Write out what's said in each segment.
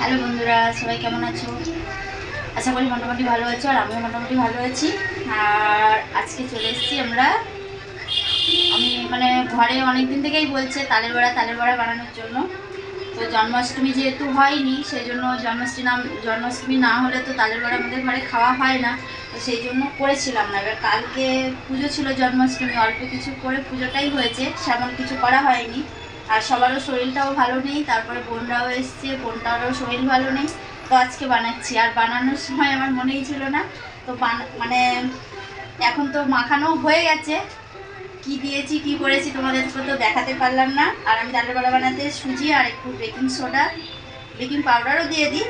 Hello বন্ধুরা, সবাই কেমন আছো? আশা করি মোটামুটি ভালো আছো আর আমিও মোটামুটি ভালো আছি। আর আজকে চলে এসেছি আমরা, আমি মানে ঘরে অনেক দিন থেকেই বলছে তালের বড়া তালের বড়া বানানোর জন্য। তো জন্মাষ্টমী যেহেতু হয়নি সেই জন্য জন্মাষ্টমী নাম, জন্মাষ্টমী না হলে তো তালের বড়া আমাদের ঘরে খাওয়া হয় না। তো সেই জন্য করেছিলাম না। এবার কালকে পুজো ছিল জন্মাষ্টমী, অল্প কিছু করে পুজোটাই হয়েছে, সেমন কিছু করা হয়নি। আর সবারও শরীরটাও ভালো নেই, তারপরে বোনরাও এসছে, বোনটারও শরীর ভালো নেই। তো আজকে বানাচ্ছি। আর বানানোর সময় আমার মনেই ছিল না। তো মানে এখন তো মাখানো হয়ে গেছে। কি দিয়েছি, কি করেছি তোমাদেরকে তো দেখাতে পারলাম না। আর আমি ডালের বড়া বানাতে সুজি আর একটু বেকিং সোডা, বেকিং পাউডারও দিয়ে দিই।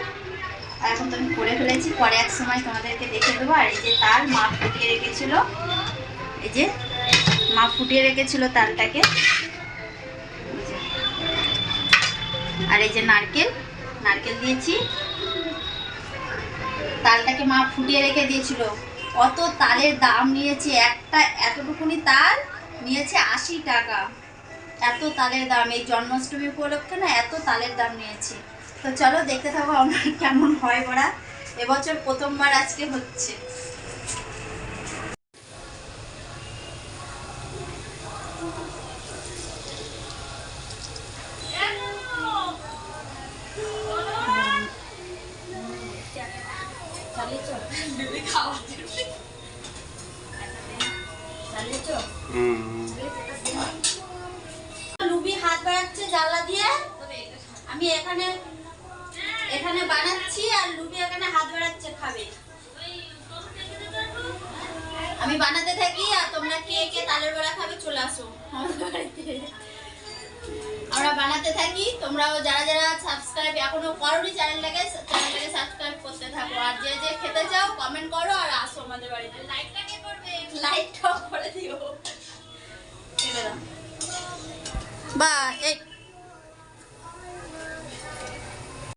আর এখন তো আমি করে ফেলেছি। পরে এক সময় তোমাদেরকে দেখে দেবো। আর এই যে তাল মা ফুটিয়ে রেখেছিল, এই যে মা ফুটিয়ে রেখেছিল তালটাকে। আর এই যে নারকেল নারকেল দিয়েছি। তালটাকে মা ফুটিয়ে রেখে দিয়েছিল। অত তালের দাম নিয়েছে, একটা এতটুকুনি তাল নিয়েছে আশি টাকা। এত তালের দাম, এই জন্মাষ্টমী উপলক্ষে না এত তালের দাম নিয়েছে। তো চলো দেখতে থাকো আমার কেমন হয় বড়া। এবছর প্রথমবার আজকে হচ্ছে। লুবি হাত বাড়াচ্ছে জ্বালা দিয়ে। আমি এখানে এখানে বানাচ্ছি আর লুবি এখানে হাত বাড়াচ্ছে খাবে। আমি বানাতে থাকি আর তোমরা কে কে তালের বড়া খাবে চলে আসো। আমাদের বাড়িতে আমরা বানাতে থাকি, তোমরাও যারা যারা সাবস্ক্রাইব এখনও করোনি চ্যানেলটাকে চ্যানেলটাকে সাবস্ক্রাইব আর যে যে খেতে চাও কমেন্ট করো আর আসো আমাদের বাড়িতে। লাইকটা কে করবে লাইকটা করে দিও। বা এই